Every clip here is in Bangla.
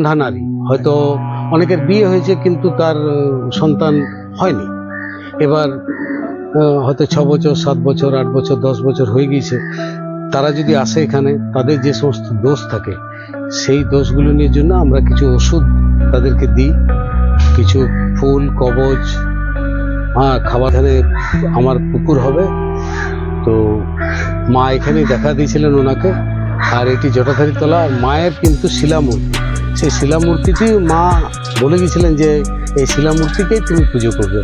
সন্ধ্যা নারী হয়তো অনেকের বিয়ে হয়েছে কিন্তু তার সন্তান হয়নি। এবার হয়তো ছ বছর, সাত বছর, আট বছর, দশ বছর হয়ে গিয়েছে। তারা যদি আসে এখানে, তাদের যে সমস্ত দোষ থাকে, সেই দোষগুলো নিয়ে জন্য আমরা কিছু ওষুধ তাদেরকে দিই। কিছু ফুল, কবচ হ্যাঁ খাবার এখানে আমার পুকুর হবে। তো মা এখানে দেখা দিয়েছিলেন ওনাকে। আর এটি জটাধারী তলা মায়ের কিন্তু শিলামূর্তি। সেই শিলামূর্তিটি, মা বলে গেছিলেন যে এই শিলামূর্তিকেই তুমি পুজো করবে।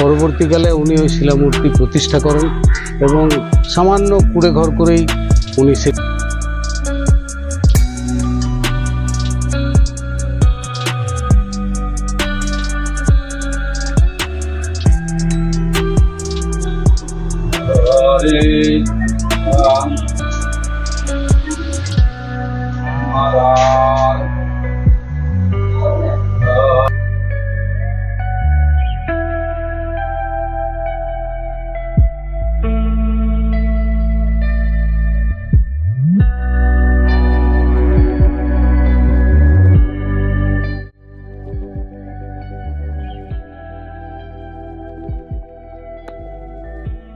পরবর্তীকালে উনি ওই শিলামূর্তি প্রতিষ্ঠা করেন এবং সামান্য কুড়ে ঘর করেই উনি সে Hare Ram Maharaj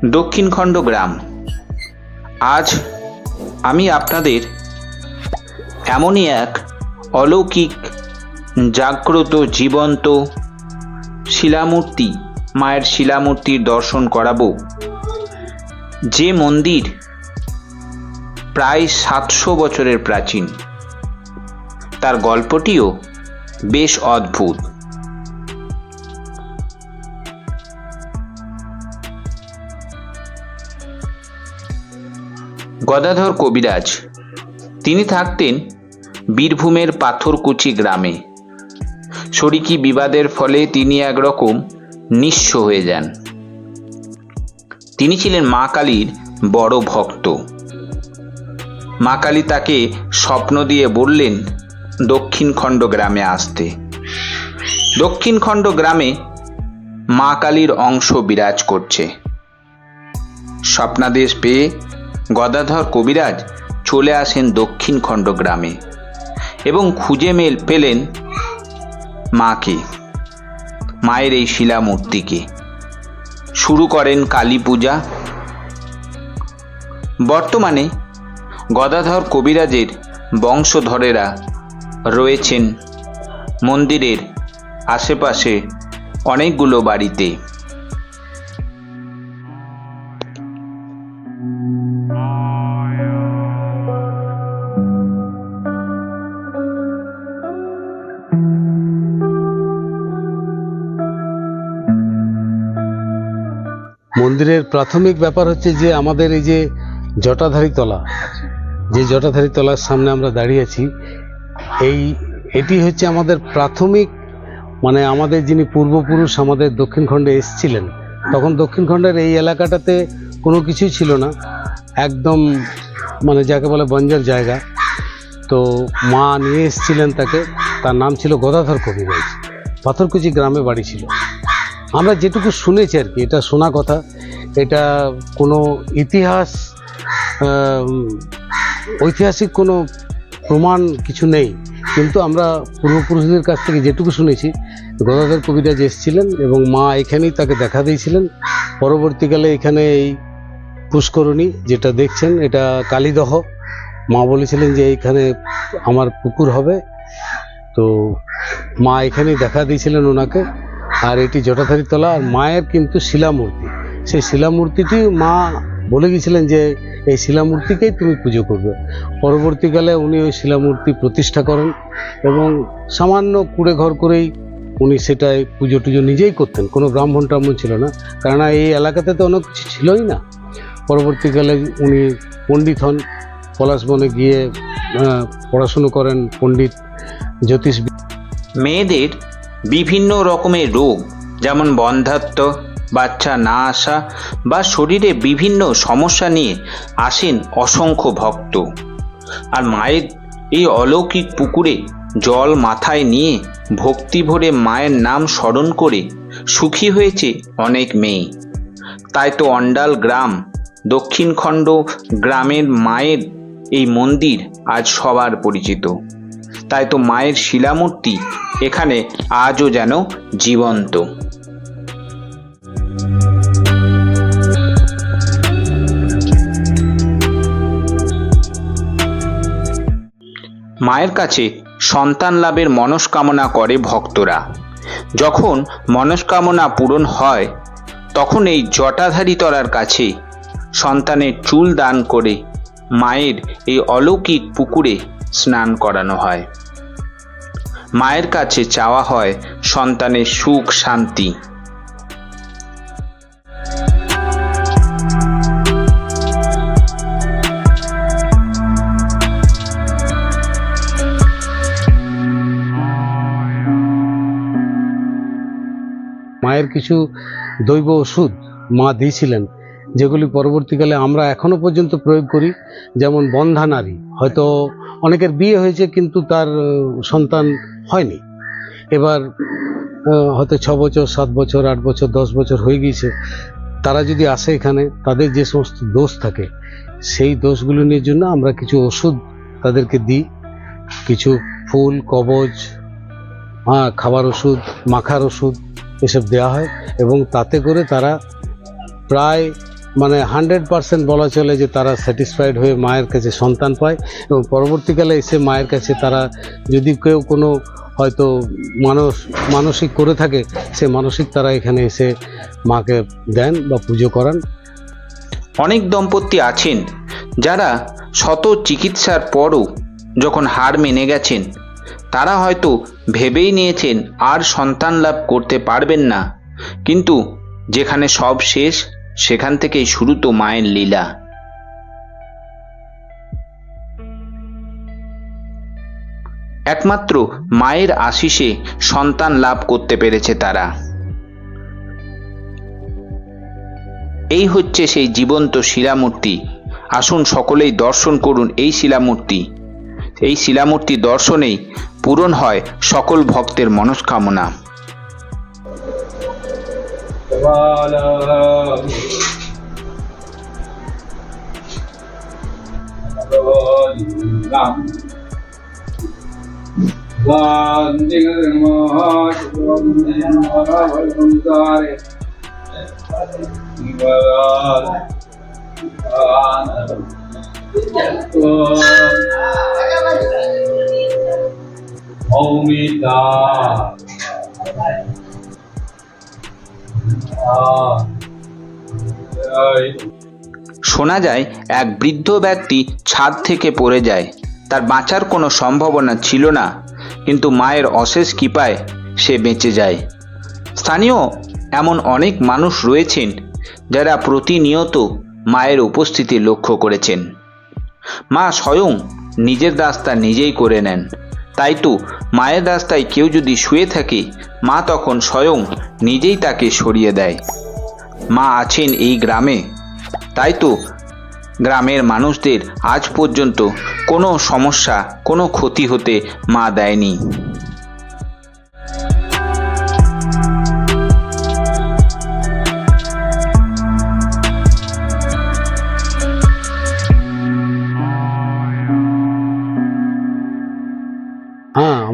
দক্ষিণখণ্ড গ্রাম। আজ আমি আপনাদের এমনই এক অলৌকিক, জাগ্রত, জীবন্ত শিলামূর্তি, মায়ের শিলামূর্তির দর্শন করাবো। যে মন্দির প্রায় সাতশো বছরের প্রাচীন। তার গল্পটিও বেশ অদ্ভুত। গদাধর কবিরাজ। তিনি থাকতেন বীরভূমের পাথরকুচি গ্রামে। শরিকি বিবাদের ফলে তিনি একরকম নিঃস্ব হয়ে যান। তিনি ছিলেন মা কালীর বড় ভক্ত। মা কালী তাকে স্বপ্ন দিয়ে বললেন দক্ষিণখণ্ড গ্রামে আসতে। দক্ষিণখণ্ড গ্রামে মা কালীর অংশ বিরাজ করছে। স্বপ্নাদেশ পেয়ে গদাধর কবিরাজ চলে আসেন দক্ষিণখণ্ড গ্রামে এবং খুঁজে মেল, পেলেন মাকে, মায়ের এই শিলামূর্তিকে। শুরু করেন কালী পূজা। বর্তমানে গদাধর কবিরাজের বংশধরেরা রয়েছেন মন্দিরের আশেপাশে অনেকগুলো বাড়িতে। মন্দিরের প্রাথমিক ব্যাপার হচ্ছে যে আমাদের এই যে জটাধারী তলা, যে জটাধারী তলার সামনে আমরা দাঁড়িয়ে আছি, এই, এটি হচ্ছে আমাদের প্রাথমিক মানে আমাদের যিনি পূর্বপুরুষ আমাদের দক্ষিণখণ্ডে এসেছিলেন, তখন দক্ষিণখণ্ডের এই এলাকাটাতে কোনো কিছুই ছিল না, একদম মানে যাকে বলে বঞ্জার জায়গা। তো মা নিয়ে এসেছিলেন তাকে, তার নাম ছিল গদাধর কবিরাজ, পাথরকুচি গ্রামে বাড়ি ছিল। আমরা যেটুকু শুনেছি আর কি, এটা শোনা কথা। এটা কোনো ইতিহাস ঐতিহাসিক কোনো প্রমাণ কিছু নেই। কিন্তু আমরা পূর্বপুরুষদের কাছ থেকে যেটুকু শুনেছি, গদাধর কবিরাজ এসেছিলেন এবং মা এখানেই তাকে দেখা দিয়েছিলেন। পরবর্তীকালে এখানে এই পুষ্করণী যেটা দেখছেন, এটা কালীদহ। মা বলেছিলেন যে এইখানে আমার পুকুর হবে। তো মা এখানেই দেখা দিয়েছিলেন ওনাকে। আর এটি জটাধারী তলা আর মায়ের কিন্তু শিলামূর্তি। সেই শিলামূর্তিটি মা বলে গেছিলেন যে এই শিলামূর্তিকেই তুমি পুজো করবে। পরবর্তীকালে উনি ওই শিলামূর্তি প্রতিষ্ঠা করেন এবং সামান্য কুড়ে ঘর করেই উনি সেটাই পুজো টুজো নিজেই করতেন। কোনো ব্রাহ্মণ টাহ্মণ ছিল না। কেননা এই এলাকাতে তো অনেক কিছু ছিলই না। পরবর্তীকালে উনি পণ্ডিত হন। পলাশবনে গিয়ে পড়াশুনো করেন পণ্ডিত জ্যোতিষ মেয়েদের বিভিন্ন রকমের রোগ, যেমন বন্ধাত্ম বাচ্চা না আসা বা শরীরে বিভিন্ন সমস্যা নিয়ে আসেন অসংখ্য ভক্ত। আর মায়ের এই অলৌকিক পুকুরে জল মাথায় নিয়ে ভক্তি ভরে মায়ের নাম স্মরণ করে সুখী হয়েছে অনেক মেয়ে। তাই তো অন্ডাল গ্রাম, দক্ষিণখণ্ড গ্রামের মায়ের এই মন্দির আজ সবার পরিচিত। তাই তো মায়ের শিলামূর্তি এখানে আজও যেন জীবন্ত। মায়ের কাছে সন্তান লাভের মনস্কামনা করে ভক্তরা। যখন মনস্কামনা পূরণ হয়, তখন এই জটাধারী তলার কাছে সন্তানের চুল দান করে মায়ের এই অলৌকিক পুকুরে স্নান করানো হয়। মায়ের কাছে চাওয়া হয় সন্তানের সুখ, শান্তি। মায়ের কিছু দৈব ওষুধ মা দিয়েছিলেন। যেগুলি পরবর্তীকালে আমরা এখনও পর্যন্ত প্রয়োগ করি, যেমন বন্ধা নারী। হয়তো অনেকের বিয়ে হয়েছে কিন্তু তার সন্তান হয়নি। এবার হয়তো ছ বছর, সাত বছর, আট বছর, দশ বছর হয়ে গিয়েছে। তারা যদি আসে এখানে, তাদের যে সমস্ত দোষ থাকে, সেই দোষগুলো নিয়ে জন্য আমরা কিছু ওষুধ তাদেরকে দিই। কিছু ফুল, কবজ হ্যাঁ খাবার ওষুধ, মাখার ওষুধ এসব দেওয়া হয় এবং তাতে করে তারা প্রায় মানে হান্ড্রেড পার্সেন্ট বলা চলে যে তারা স্যাটিসফাইড হয়ে মায়ের কাছে সন্তান পায় এবং পরবর্তীকালে এসে মায়ের কাছে তারা যদি কেউ কোনো হয়তো মানস, মানসিক করে থাকে, সে মানসিক তারা এখানে এসে মাকে দেন বা পুজো করান। অনেক দম্পতি আছেন যারা শত চিকিৎসার পরও যখন হার মেনে গেছেন, তারা হয়তো ভেবেই নিয়েছেন আর সন্তান লাভ করতে পারবেন না। কিন্তু যেখানে সব শেষ সেখান থেকেই শুরু তো মায়ের লীলা। একমাত্র মায়ের আশিসে সন্তান লাভ করতে পেরেছে তারা। এই হচ্ছে সেই জীবন্ত শিলামূর্তি। আসুন সকলেই দর্শন করুন এই শিলামূর্তি। এই শিলামূর্তি দর্শনেই পূরণ হয় সকল ভক্তের মনস্কামনা। وعلى آله نعم ذلك المعاشر والمنهار والمنزار والآل قومي تعالى শোনা যায়, এক বৃদ্ধ ব্যক্তি ছাদ থেকে পড়ে যায়। তার বাঁচার কোনো সম্ভাবনা ছিল না, কিন্তু মায়ের অশেষ কৃপায় সে বেঁচে যায়। স্থানীয় এমন অনেক মানুষ রয়েছেন, যারা প্রতিনিয়ত মায়ের উপস্থিতি লক্ষ্য করেছেন। মা স্বয়ং নিজের রাস্তা নিজেই করে নেন। তাই তো মায়ের রাস্তায় কেউ যদি শুয়ে থাকে, মা তখন স্বয়ং নিজেই তাকে সরিয়ে দেয়। মা আছেন এই গ্রামে। তাই তো গ্রামের মানুষদের আজ পর্যন্ত কোনো সমস্যা, কোনো ক্ষতি হতে মা দেয়নি।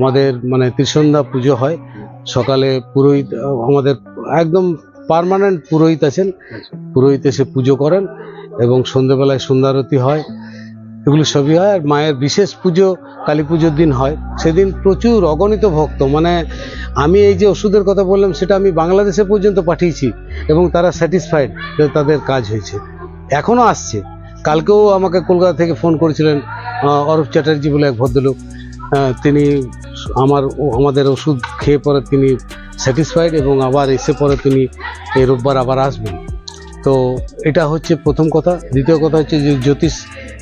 আমাদের মানে ত্রিসন্ধ্যা পুজো হয়। সকালে পুরোহিত, আমাদের একদম পার্মানেন্ট পুরোহিত আছেন। পুরোহিত এসে পুজো করেন এবং সন্ধ্যেবেলায় সন্ধ্যারতি হয়। এগুলো সবই হয় আর মায়ের বিশেষ পুজো, কালী পুজোর দিন হয়। সেদিন প্রচুর অগণিত ভক্ত। মানে আমি এই যে ওষুধের কথা বললাম, সেটা আমি বাংলাদেশে পর্যন্ত পাঠিয়েছি এবং তারা স্যাটিসফাইড তাদের কাজ হয়েছে। এখনও আসছে। কালকেও আমাকে কলকাতা থেকে ফোন করেছিলেন অরূপ চ্যাটার্জি বলে এক ভদ্রলোক। তিনি আমার আমাদের ওষুধ খেয়ে পরে তিনি স্যাটিসফাইড এবং আবার এসে পরে তিনি এই রোববার আবার আসবেন। তো এটা হচ্ছে প্রথম কথা। দ্বিতীয় কথা হচ্ছে যে জ্যোতিষ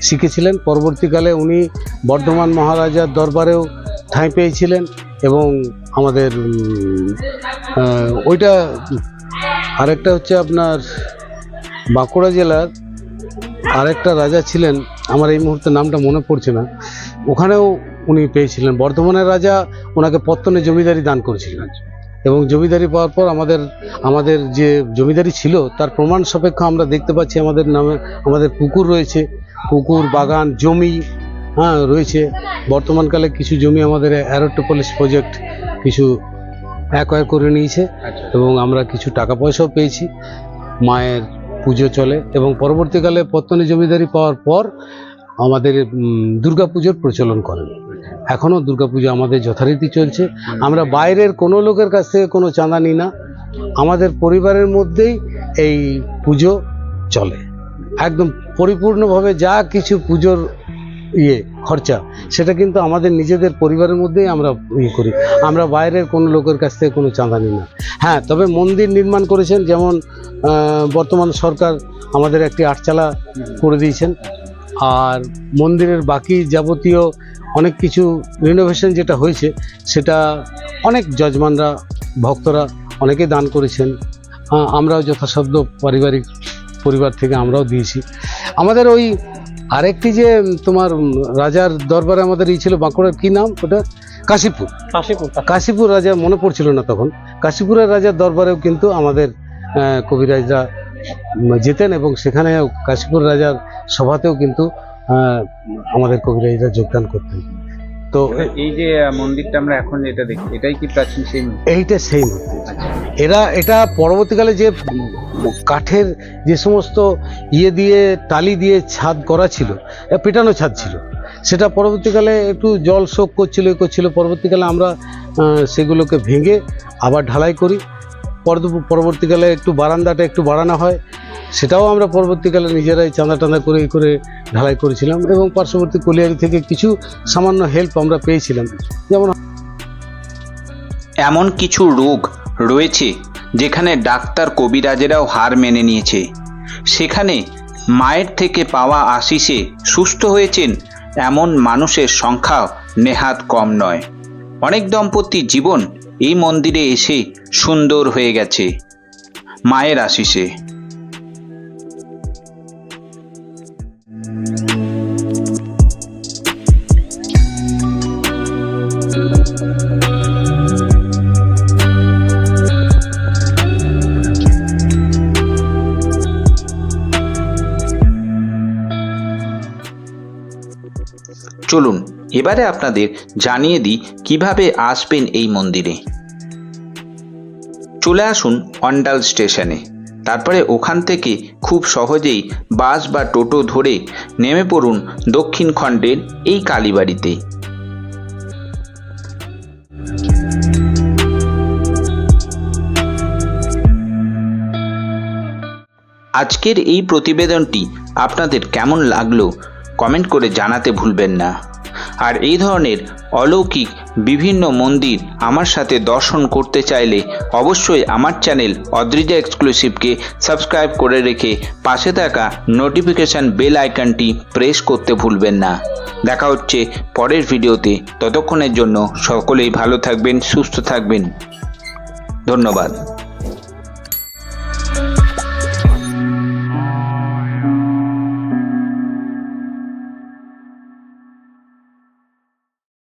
শিখেছিলেন পরবর্তীকালে উনি বর্ধমান মহারাজার দরবারেও ঠাঁই পেয়েছিলেন এবং আমাদের ওইটা আরেকটা হচ্ছে আপনার বাঁকুড়া জেলার আরেকটা রাজা ছিলেন আমার এই মুহূর্তে নামটা মনে পড়ছে না। ওখানেও উনি পেয়েছিলেন। বর্ধমানের রাজা ওনাকে পত্তনে জমিদারি দান করেছিলেন। এবং জমিদারি পাওয়ার পর আমাদের আমাদের যে জমিদারি ছিল তার প্রমাণ সাপেক্ষ আমরা দেখতে পাচ্ছি আমাদের নামে আমাদের পুকুর রয়েছে। পুকুর বাগান জমি হ্যাঁ রয়েছে। বর্তমানকালে কিছু জমি আমাদের অ্যারোটোপলিস প্রজেক্ট কিছু অ্যাকোয়ার করে নিয়েছে। আচ্ছা। এবং আমরা কিছু টাকা পয়সাও পেয়েছি। মায়ের পুজো চলে এবং পরবর্তীকালে পত্তনী জমিদারি পাওয়ার পর আমাদের দুর্গাপুজোর প্রচলন করেন। এখনও দুর্গাপুজো আমাদের যথারীতি চলছে। আমরা বাইরের কোনো লোকের কাছ থেকে কোনো চাঁদা নিই না। আমাদের পরিবারের মধ্যেই এই পুজো চলে। একদম পরিপূর্ণভাবে যা কিছু পুজোর ইয়ে খরচা সেটা কিন্তু আমাদের নিজেদের পরিবারের মধ্যেই আমরা ইয়ে করি। আমরা বাইরের কোনো লোকের কাছ থেকে কোনো চাঁদা নিই না। হ্যাঁ তবে মন্দির নির্মাণ করেছেন, যেমন বর্তমান সরকার আমাদের একটি আটচালা করে দিয়েছেন। আর মন্দিরের বাকি যাবতীয় অনেক কিছু রিনোভেশন যেটা হয়েছে, সেটা অনেক যজমানরা, ভক্তরা অনেকে দান করেছেন। আমরাও যথাসাধ্য পারিবারিক পরিবার থেকে আমরাও দিয়েছি। আমাদের ওই আরেকটি যে তোমার রাজার দরবারে আমাদের ই ছিল বাঁকুড়ার কি নাম ওটা? কাশীপুর। কাশীপুর কাশীপুর। রাজা মনে পড়ছিল না তখন। কাশীপুরের রাজার দরবারেও কিন্তু আমাদের কবিরাজরা যেতেন এবং সেখানে কাশীপুর রাজার সভাতেও কিন্তু আমাদের কবিরাজরা যোগদান করতেন। তো এই যে মন্দিরটা আমরা এখন যেটা দেখি এটাই কি প্রাচীন সেই এইটা সেই এরা এটা পরবর্তীকালে যে কাঠের যে সমস্ত ইয়ে দিয়ে টালি দিয়ে ছাদ করা ছিল পেটানো ছাদ ছিল সেটা পরবর্তীকালে একটু জল শোক করছিল এ করছিল পরবর্তীকালে আমরা সেগুলোকে ভেঙে আবার ঢালাই করি। পরবর্তীকালে একটু বারান্দাটা একটু বাড়ানো হয় সেটাও আমরা পরবর্তীকালে নিজেরাই চাঁদা টাঁদা করে করে ঢালাই করেছিলাম এবং পার্শ্ববর্তী কলিয়ারি থেকে কিছু সামান্য হেল্প আমরা পেয়েছিলাম। যেমন এমন কিছু রোগ রয়েছে যেখানে ডাক্তার কবিরাজেরাও হার মেনে নিয়েছে। সেখানে মায়ের থেকে পাওয়া আশিসে সুস্থ হয়েছেন এমন মানুষের সংখ্যা নেহাত কম নয়। অনেক দম্পতির জীবন এই মন্দিরে এসে সুন্দর হয়ে গেছে মায়ের আশিসে। চলুন, এবারে আপনাদের জানিয়ে দিই কীভাবে আসবেন এই মন্দিরে। চলে আসুন অন্ডাল স্টেশনে। তারপরে ওখান থেকে খুব সহজেই বাস বা টোটো ধরে নেমে পড়ুন দক্ষিণ খণ্ডের এই কালীবাড়িতে। আজকের এই প্রতিবেদনটি আপনাদের কেমন লাগল কমেন্ট করে জানাতে ভুলবেন না। আর এই ধরনের অলৌকিক বিভিন্ন মন্দির আমার সাথে দর্শন করতে চাইলে অবশ্যই আমার চ্যানেল অদ্রিজা এক্সক্লুসিভকে সাবস্ক্রাইব করে রেখে পাশে থাকা নোটিফিকেশান বেল আইকনটি প্রেস করতে ভুলবেন না। দেখা হচ্ছে পরের ভিডিওতে। ততক্ষণের জন্য সকলেই ভালো থাকবেন, সুস্থ থাকবেন। ধন্যবাদ।